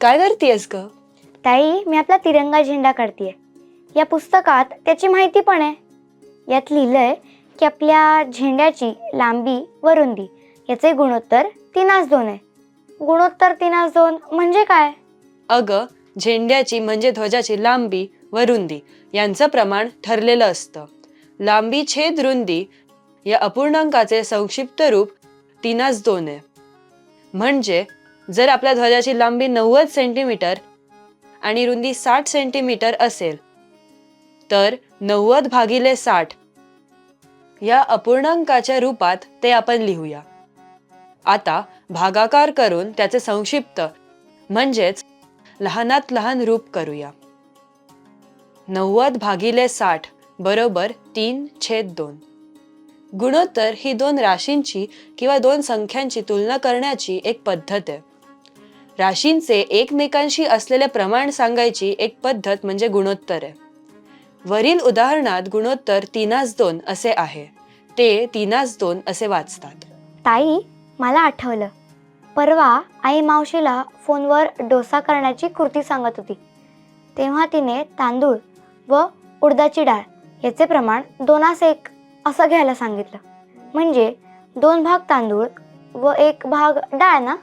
काय करतेस ग? ताई मी आपला तिरंगा झेंडा काढतीये. या पुस्तकात त्याची माहिती पण आहे. यात लिहिलंय की आपल्या झेंड्याची लांबी व रुंदी याचे गुणोत्तर तीनास दोन आहे. गुणोत्तर तीनास दोन म्हणजे काय? अग झेंड्याची म्हणजे ध्वजाची लांबी व रुंदी यांचं प्रमाण ठरलेलं असतं. लांबी छेद रुंदी या अपूर्णांकाचे संक्षिप्त रूप तीनास दोन आहे. म्हणजे जर आपल्या ध्वजाची लांबी नव्वद सेंटीमीटर आणि रुंदी साठ सेंटीमीटर असेल तर नव्वद भागिले साठ या अपूर्णांकाच्या रूपात ते आपण लिहूया. आता भागाकार करून त्याचे संक्षिप्त म्हणजेच लहानात लहान रूप करूया. नव्वद भागिले साठ बरोबर तीन छेद दोन. गुणोत्तर ही दोन राशींची किंवा दोन संख्यांची तुलना करण्याची एक पद्धत आहे. राशींचे एकमेकांशी असलेले प्रमाण सांगायची एक पद्धत म्हणजे गुणोत्तर. आहे वरील उदाहरणात गुणोत्तर तीनास दोन असे आहे. ते तीनास दोन असे वाचतात. ताई मला आठवलं. परवा आई मावशीला फोनवर डोसा करण्याची कृती सांगत होती. तेव्हा तिने तांदूळ व उडदाची डाळ याचे प्रमाण दोनास एक असं घ्यायला सांगितलं. म्हणजे दोन भाग तांदूळ व एक भाग डाळ ना?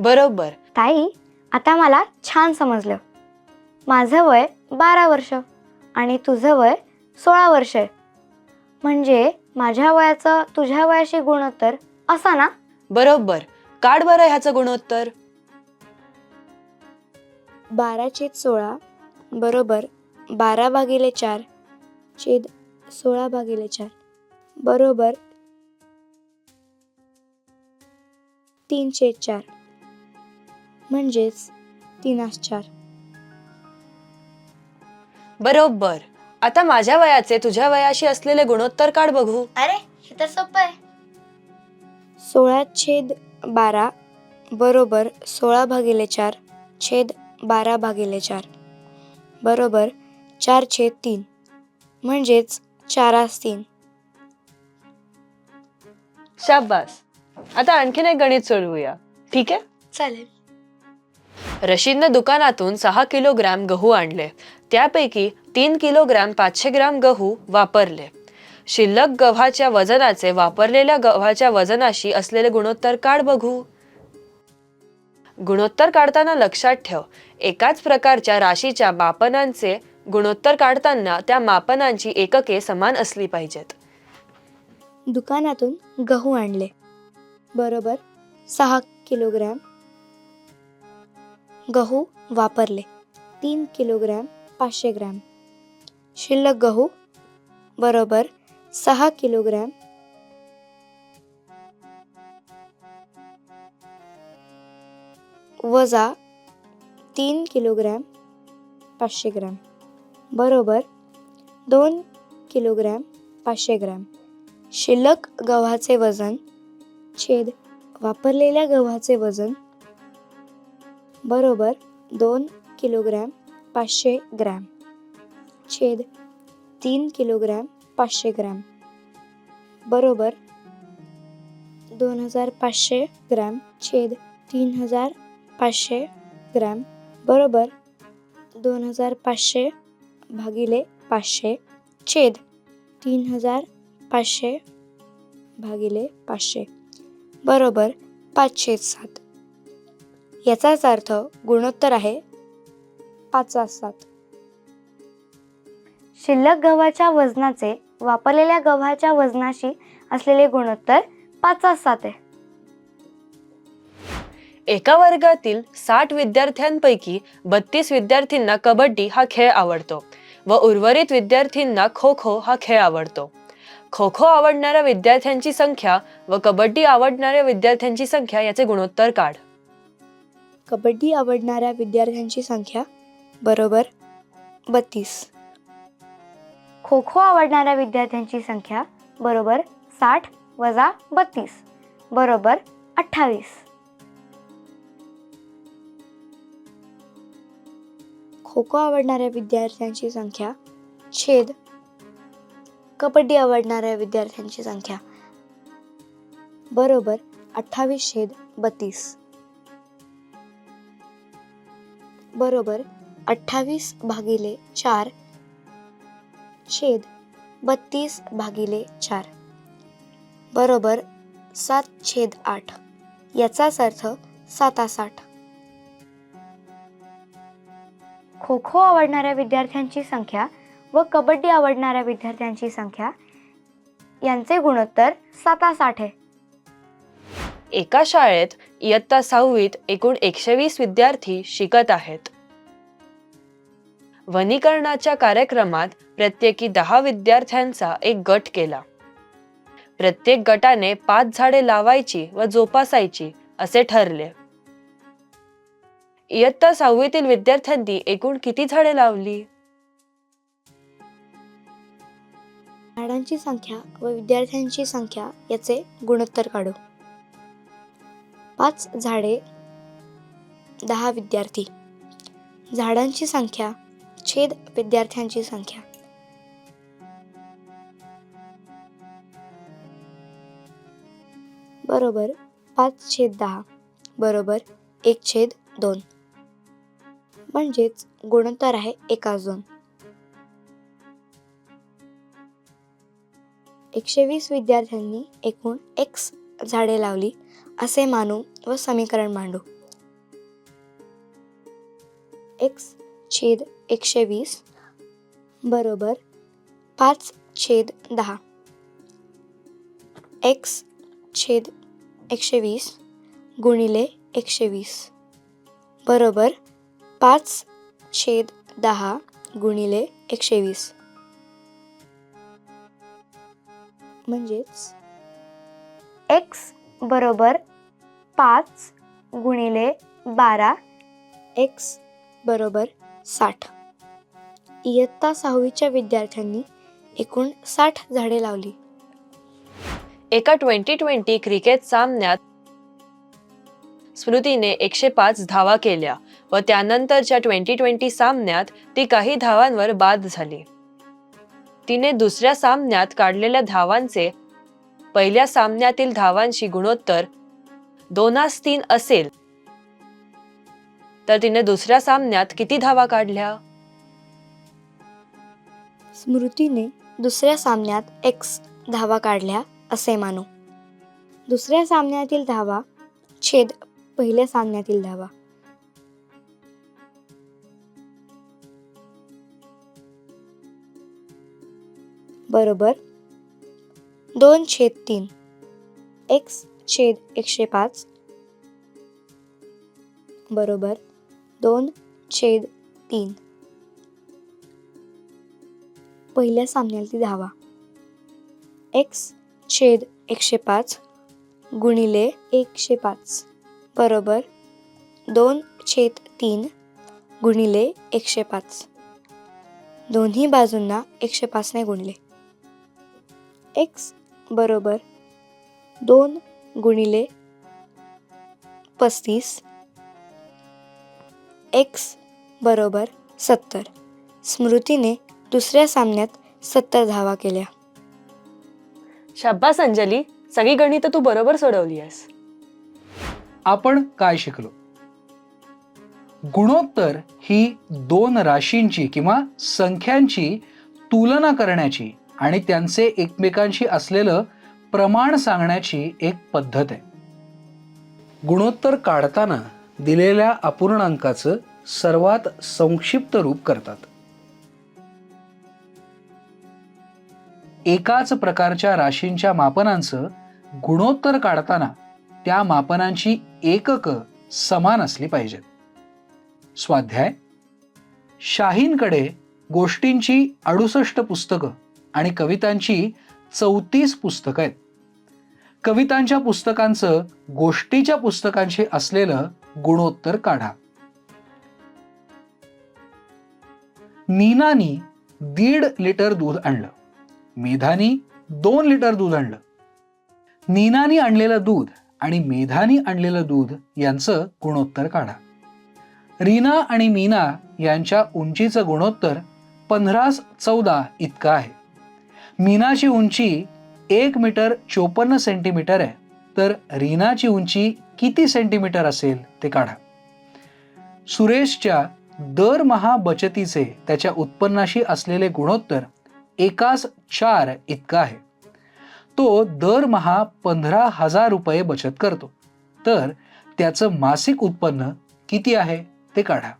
बरोबर. ताई आता मला छान समजलं. माझं वय बारा वर्ष आणि तुझं वय सोळा वर्ष आहे. म्हणजे माझ्या वयाचं तुझ्या वयाशी गुणोत्तर असा ना? बरोबर. काढ बरं ह्याचं गुणोत्तर. बारा छेद सोळा बरोबर बारा भागिले चार छेद सोळा भागिले चार बरोबर तीन छेद चार. म्हणजेच तीनास चार बरोबर. आता माझ्या वयाचे तुझ्या वयाशी असलेले गुणोत्तर काढ बघू. अरे हे तर सोपं आहे. सोळा छेद बारा बरोबर सोळा भागिले चार छेद बारा भागिले चार बरोबर चार छेद तीन म्हणजेच चारास तीन. शाबास. आता आणखीन एक गणित सोडवूया. ठीक आहे? चालेल. रशीदनं दुकानातून सहा किलोग्रॅम गहू आणले. त्यापैकी तीन किलोग्रॅम पाचशे ग्रॅम गहू वापरले. शिल्लक गव्हाच्या वजनाचे वापरलेल्या गव्हाच्या वजनाशी असलेले गुणोत्तर काढ बघू. गुणोत्तर काढताना लक्षात ठेव. एकाच प्रकारच्या राशीच्या मापनांचे गुणोत्तर काढताना त्या मापनांची एकके समान असली पाहिजेत. दुकानातून गहू आणले. बरोबर सहा किलोग्रॅम गहू वापरले. तीन किलोग्रॅम पाचशे ग्रॅम. शिल्लक गहू बरोबर सहा किलोग्रॅम. वजा तीन किलोग्रॅम पाचशे ग्रॅम. बरोबर दोन किलोग्रॅम पाचशे ग्रॅम. शिल्लक गव्हाचे वजन छेद वापरलेल्या गव्हाचे वजन बरोबर दोन किलोग्रॅम पाचशे ग्रॅम. छेद तीन किलोग्रॅम पाचशे ग्रॅम. बरोबर दोन हजार पाचशे ग्रॅम छेद तीन हजार पाचशे ग्रॅम. बरोबर दोन हजार पाचशे भागिले पाचशे छेद तीन हजार पाचशे भागिले पाचशे. बरोबर पाचशे सात. याचाच अर्थ गुणोत्तर आहे पाचा सात. शिल्लक गव्हाच्या वजनाचे वापरलेल्या गव्हाच्या वजनाशी असलेले गुणोत्तर पाचा सात आहे. एका वर्गातील साठ विद्यार्थ्यांपैकी बत्तीस विद्यार्थ्यांना कबड्डी हा खेळ आवडतो व उर्वरित विद्यार्थ्यांना खो खो हा खेळ आवडतो. खो खो आवडणाऱ्या विद्यार्थ्यांची संख्या व कबड्डी आवडणाऱ्या विद्यार्थ्यांची संख्या याचे गुणोत्तर काढ. कबड्डी आवडणाऱ्या विद्यार्थ्यांची संख्या बरोबर बत्तीस. खो खो आवडणाऱ्या विद्यार्थ्यांची संख्या बरोबर साठ वजा बत्तीस बरोबर अठ्ठावीस. खो खो आवडणाऱ्या विद्यार्थ्यांची संख्या छेद. कबड्डी आवडणाऱ्या विद्यार्थ्यांची संख्या बरोबर अठ्ठावीस छेद बत्तीस. बरोबर अठ्ठावीस भागिले चार छेद बत्तीस भागिले चार. बरोबर सात छेद आठ. याचाच अर्थ सातासाठ. खो खो आवडणाऱ्या विद्यार्थ्यांची संख्या व कबड्डी आवडणाऱ्या विद्यार्थ्यांची संख्या यांचे गुणोत्तर सातासाठ आहे. एका शाळेत इयत्ता सहावीत एकूण एकशे वीस विद्यार्थी शिकत आहेत. वनीकरणाच्या कार्यक्रमात प्रत्येकी दहा विद्यार्थ्यांचा एक गट केला. प्रत्येक गटाने पाच झाडे लावायची व जोपासायची असे ठरले. इयत्ता सहावीतील विद्यार्थ्यांनी एकूण किती झाडे लावली? झाडांची संख्या व विद्यार्थ्यांची संख्या याचे गुणोत्तर काढू. पाच झाडे दहा विद्यार्थी. झाडांची संख्या छेद विद्यार्थ्यांची संख्या. बरोबर पाच छेद दहा बरोबर एक छेद दोन. म्हणजेच गुणोत्तर आहे एकाच दोन एकशे वीस विद्यार्थ्यांनी एकूण एक्स झाडे लावली असे मानू व समीकरण मांडू. एक्स छेद एकशे वीस बरोबर पाच छेद दहा. एक्स छेद एकशे वीस गुणिले एकशे वीस बरोबर पाच छेद दहा गुणिले एकशे वीस. म्हणजेच एक्स बरोबर पाच गुणिले बारा. एक्स बरोबर साठ. इयत्ता सहावीच्या विद्यार्थ्यांनी एकूण साठ झाडे लावली. एका ट्वेंटी ट्वेंटी क्रिकेट सामन्यात स्मृतीने एकशे पाच धावा केल्या व त्यानंतरच्या ट्वेंटी ट्वेंटी सामन्यात ती काही धावांवर बाद झाली. तिने दुसऱ्या सामन्यात काढलेल्या धावांचे पहिल्या सामन्यातील धावांशी गुणोत्तर दोनास तीन असेल. तर तिने दुसऱ्या सामन्यात किती धावा काढल्या? स्मृतीने दुसऱ्या सामन्यात एक्स धावा काढल्या असे मानू. दुसऱ्या सामन्यातील धावा छेद पहिल्या सामन्यातील धावा. बरोबर. दोन छेद तीन. एक्स छेद एकशे पाच. बरोबर दोन छेद तीन. पहिल्या सामन्यातील धावा. एक्स छेद एकशे पाच गुणिले एकशे पाच. बरोबर दोन छेद तीन गुणिले एकशे पाच. दोन्ही बाजूंना एकशे पाचने गुणले. एक्स बरोबर दोन गुणिले पस्तीस. एक्स बरोबर सत्तर. स्मृतीने दुसऱ्या सामन्यात सत्तर धावा केल्या. शाब्बास अंजली सगळी गणितं तू बरोबर सोडवली आहेस आपण काय शिकलो? गुणोत्तर ही दोन राशींची किंवा संख्यांची तुलना करण्याची आणि त्यांचे एकमेकांशी असलेलं प्रमाण सांगण्याची एक पद्धत आहे. गुणोत्तर काढताना दिलेल्या अपूर्णांकाचं सर्वात संक्षिप्त रूप करतात. एकाच प्रकारच्या राशींच्या मापनांचं गुणोत्तर काढताना त्या मापनांची एकक समान असली पाहिजेत. स्वाध्याय शाहींकडे गोष्टींची अडुसष्ट पुस्तकं आणि कवितांची चौतीस पुस्तकं आहेत. कवितांच्या पुस्तकांचं गोष्टीच्या पुस्तकांशी असलेलं गुणोत्तर काढा. नीनानी दीड लिटर दूध आणलं. मेधानी दोन लिटर दूध आणलं. नीनानी आणलेलं दूध आणि मेधानी आणलेलं दूध यांचं गुणोत्तर काढा. रीना आणि मीना यांच्या उंचीचं गुणोत्तर पंधरास चौदा इतकं आहे. मीनाची उंची एक मीटर चोपन्न सेंटीमीटर आहे. तर रीनाची उंची किती सेंटीमीटर असेल ते काढा. सुरेशच्या दरमहा बचतीचे त्याच्या उत्पन्नाशी असलेले गुणोत्तर एकास चार इतका आहे. तो दरमहा पंधरा हजार रुपये बचत करतो. तर त्याचं मासिक उत्पन्न किती आहे ते काढा.